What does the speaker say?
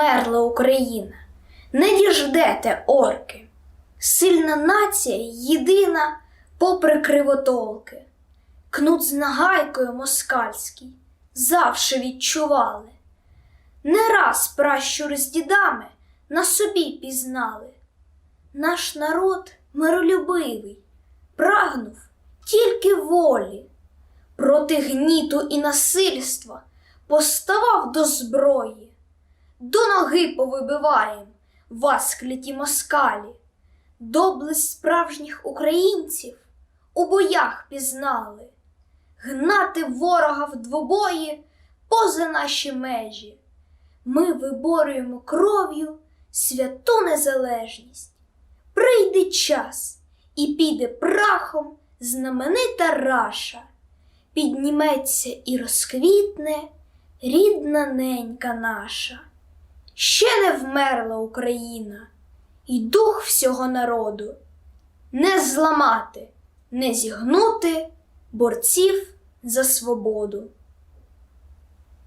вмерла Україна, не діждете орки. Сильна нація єдина, попри кривотолки. Кнут з нагайкою москальський завше відчували. Не раз пращури з дідами на собі пізнали. Наш народ миролюбивий, прагнув тільки волі, проти гніту і насильства поставав до зброї. До ноги повибиваєм вас, кляті москалі, доблесть справжніх українців у боях пізнали, гнати ворога в двобої поза наші межі. Ми виборюємо кров'ю святу незалежність. Прийде час і піде прахом знаменита раша, підніметься і розквітне рідна ненька наша. Ще не вмерла Україна, і дух всього народу не зламати, не зігнути борців за свободу.